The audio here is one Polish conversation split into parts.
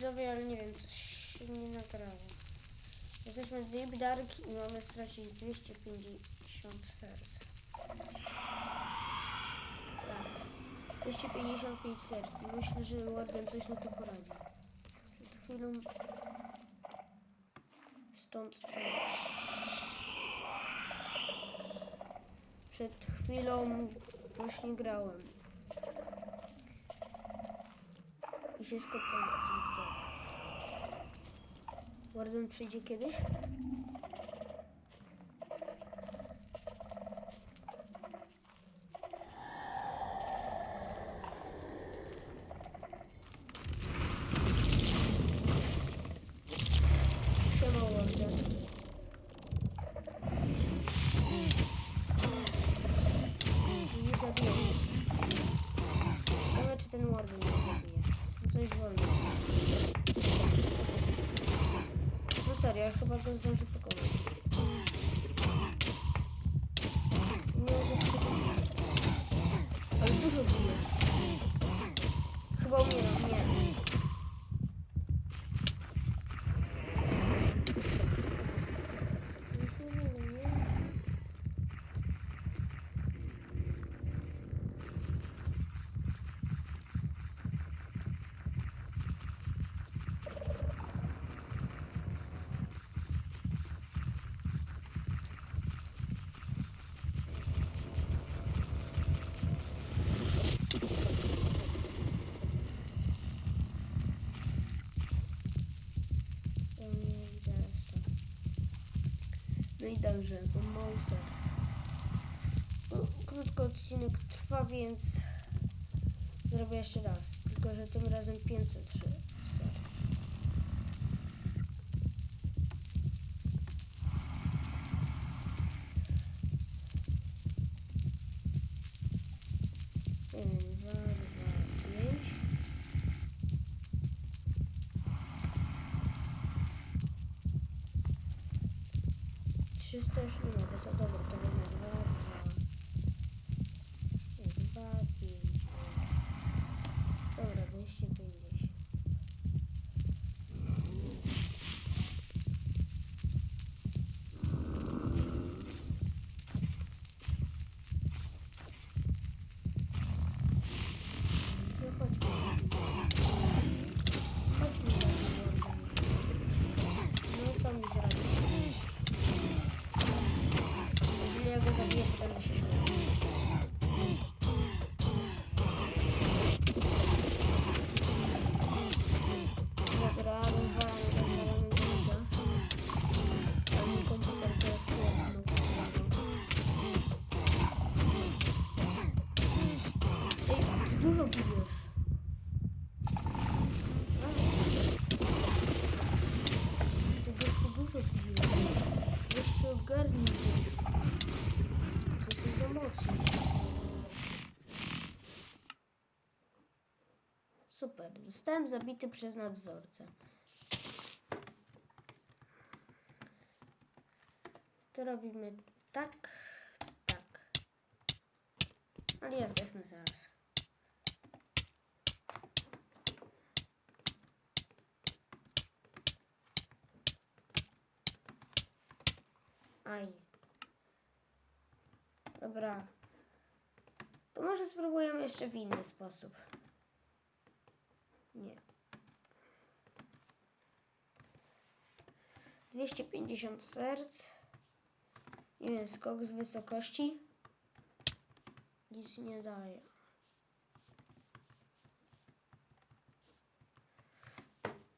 widzowie, ale nie wiem, coś się nie nagrało. Jesteśmy Deep Dark i mamy stracić 250 serc. Tak. 255 serc. Myślę, że Warden coś na to poradzi. Przed chwilą... Stąd ten... Przed chwilą właśnie grałem. I się skopałem tak. Warden przyjdzie kiedyś? Siema Warden. Nie zabiję cię. Ciekawe czy ten Warden nie zabije. No Coś wolno. No serio, ja chyba go zdążę pokonać. Nie mogę sobie... Ale dużo bije. Chyba umieram, nie. Nic nie wiem, nie? To nie widać to. No i bo mało serc. No, krótko odcinek trwa, więc zrobię jeszcze raz. Tylko, że tym razem 503 serc. Dwa, dwa, pięć. Trzysta już nie mogę, to dobra, to mamy dwa, Super, zostałem zabity przez nadzorcę. To robimy tak, tak. Ale ja zdechnę zaraz. Aj. Dobra. To może spróbujemy jeszcze w inny sposób. Nie. 250 serc. Wiem, skok z wysokości. Nic nie daje.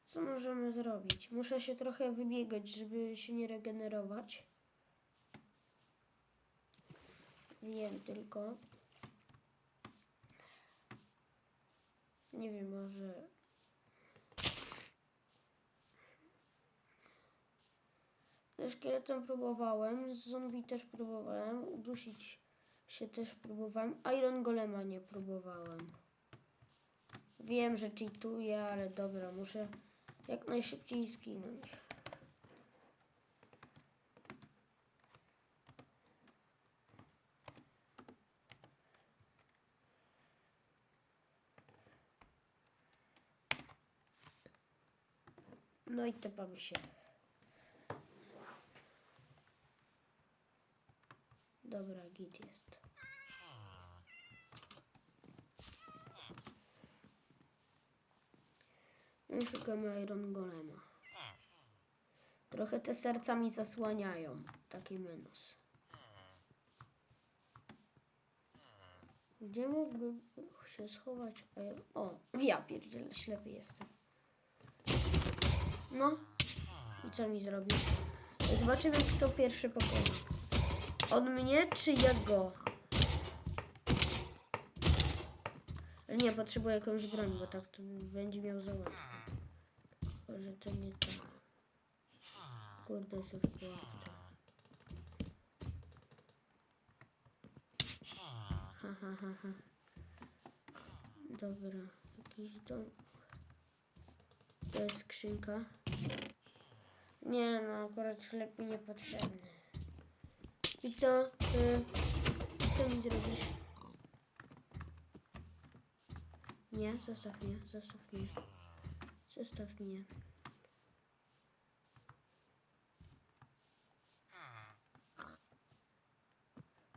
Co możemy zrobić? Muszę się trochę wybiegać, żeby się nie regenerować. Wiem tylko. Nie wiem, może. Szkieletem próbowałem, z zombie też próbowałem, udusić się też próbowałem, Iron Golema nie próbowałem. Wiem, że cheatuję, ale dobra, muszę jak najszybciej zginąć. No i tepamy się. Dobra, git jest. No szukamy Iron Golema. Trochę te serca mi zasłaniają. Taki minus. Gdzie mógłby się schować? Iron- O, ja pierdzielę, ślepy jestem. No. I co mi zrobisz? Zobaczymy, kto pierwszy pokona. On mnie, czy ja go? Nie, potrzebuję jakąś broń, bo tak to będzie miał za łatwo. Tylko, że to nie to. Kurde, jest już pułapka. Ha, ha. Dobra, jakiś dom. To jest skrzynka. Nie no, akurat chleb mi niepotrzebny. I co? Ty, co mi zrobisz? Nie, zostaw mnie, zostaw mnie. Zostaw mnie.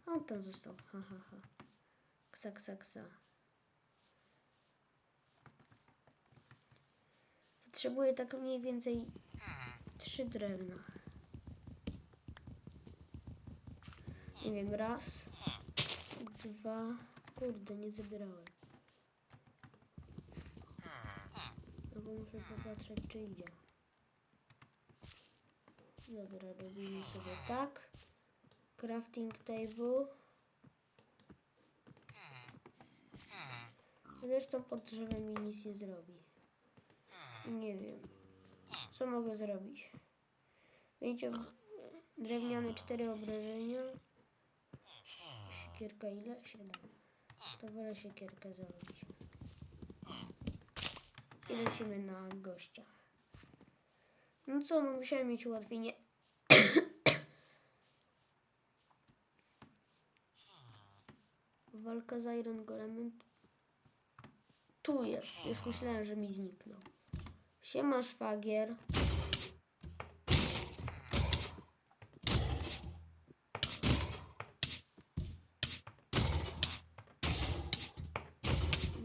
On tam został, ha, ha, ha. Ksa, ksa, ksa. Potrzebuję tak mniej więcej trzy drewna. Nie wiem, raz, dwa, kurde, nie zabierałem. No bo muszę popatrzeć, czy idzie. Dobra, robimy sobie tak. Crafting table. Zresztą pod drzewem mi nic nie zrobi. Nie wiem. Co mogę zrobić? Pięcio... Drewniane cztery obrażenia. Siekierka ile? Siedem. To wolę siekierkę zrobić. I lecimy na gościa. No co, no musiałem mieć ułatwienie. Walka z Iron Golemem. Tu jest. Już myślałem, że mi zniknął. Siema szwagier.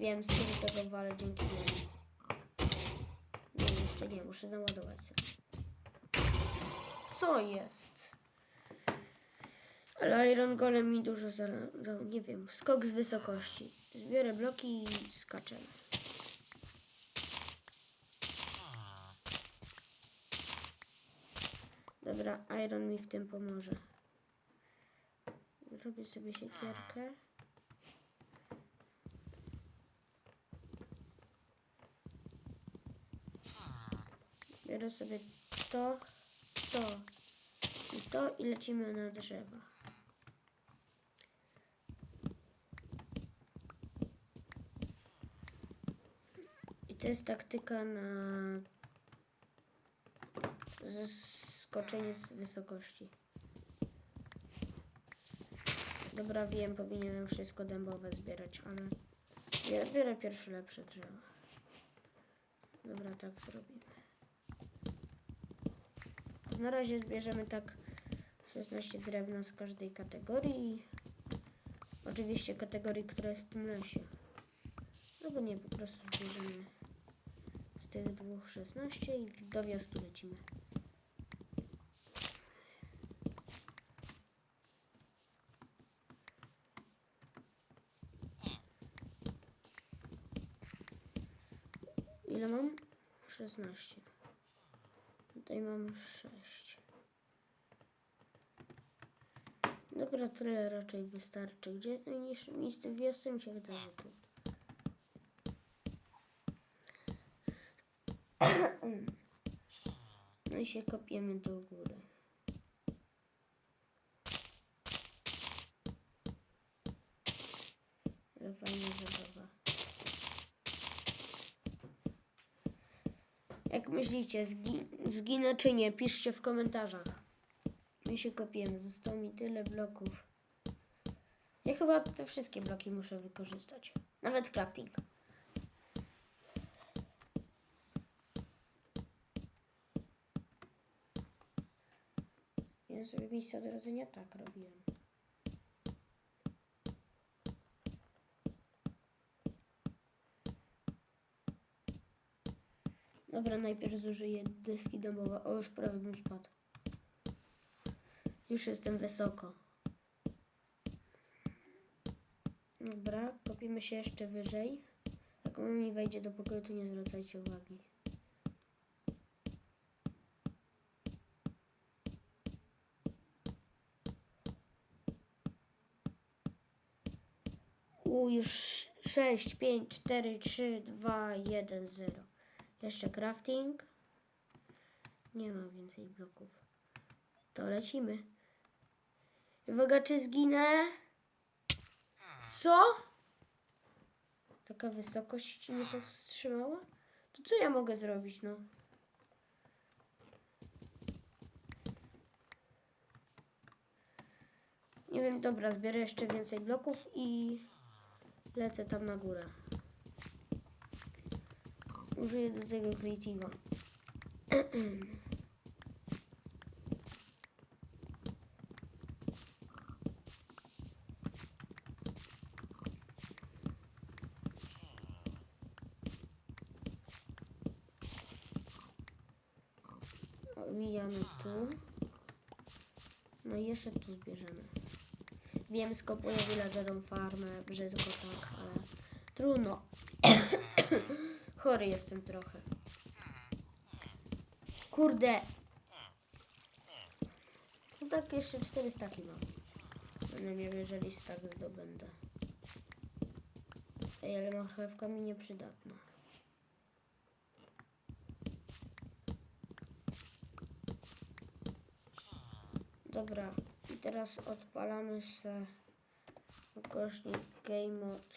Wiem, z kim tego walę dzięki niemu. Nie, jeszcze nie, muszę naładować sobie. Co jest? Ale Iron Golem mi dużo za, nie wiem, skok z wysokości. Zbiorę bloki i skaczemy. Dobra, Iron mi w tym pomoże. Zrobię sobie siekierkę. Biorę sobie to, to i to i lecimy na drzewa. I to jest taktyka na skoczenie z wysokości. Dobra, wiem, powinienem wszystko dębowe zbierać, ale ja biorę pierwsze lepsze drzewa. Dobra, tak zrobimy. Na razie zbierzemy tak 16 drewna z każdej kategorii. Oczywiście kategorii, która jest w tym lesie. Albo nie, po prostu zbierzemy z tych dwóch 16 i do wioski lecimy. Ile mam? 16. Tutaj mam 6. Dobra, tyle raczej wystarczy. Gdzie jest najniższe miejsce w wiosce? Mi się wydaje tu. No i się kopiemy do góry. Jak myślicie, zgi zginę czy nie? Piszcie w komentarzach. My się kopiemy, zostało mi tyle bloków. Ja chyba te wszystkie bloki muszę wykorzystać. Nawet crafting. Ja sobie miejsca do tak robiłem. Dobra, najpierw zużyję deski domowe. O, już prawie bym spadł. Już jestem wysoko. Dobra, kopimy się jeszcze wyżej. Jak on mi wejdzie do pokoju, to nie zwracajcie uwagi. U, już 6, 5, 4, 3, 2, 1, 0. Jeszcze crafting. Nie ma więcej bloków. To lecimy. Uwaga, czy zginę? Co? Taka wysokość nie powstrzymała? To co ja mogę zrobić, no? Nie wiem, dobra, zbiorę jeszcze więcej bloków i lecę tam na górę. Użyję do tego creative'a. Omijamy tu. No i jeszcze tu zbierzemy. Wiem, skopuję villagerom farmę, brzydko tak, ale trudno. Chory jestem trochę. Kurde. No tak, jeszcze cztery staki mam. Będę miał, jeżeli stak zdobędę. Ej, ale marchewka mi nieprzydatna. Dobra, i teraz odpalamy se ukośnik Game Mode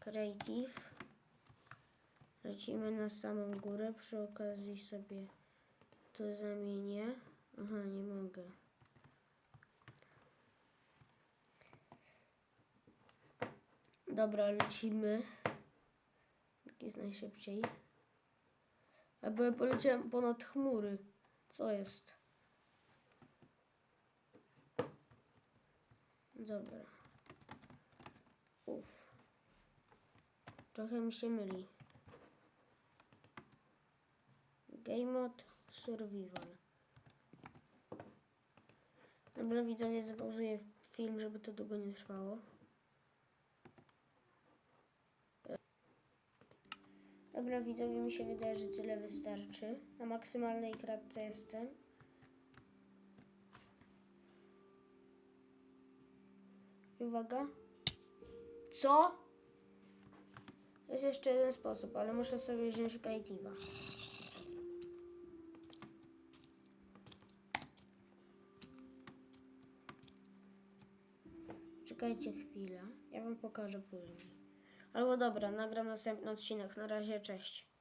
Creative. Lecimy na samą górę, przy okazji sobie to zamienię. Aha, nie mogę. Dobra, lecimy. Jak jest najszybciej. Ja poleciałem ponad chmury. Co jest? Dobra. Uff. Trochę mi się myli. Game mode survival. Dobra widzowie, zapauzuję film, żeby to długo nie trwało. Dobra widzowie, mi się wydaje, że tyle wystarczy. Na maksymalnej kratce jestem. I Uwaga. Co? Jest jeszcze jeden sposób, ale muszę sobie wziąć creative'a. Czekajcie chwilę. Ja wam pokażę później. Albo dobra, nagram następny odcinek. Na razie, cześć.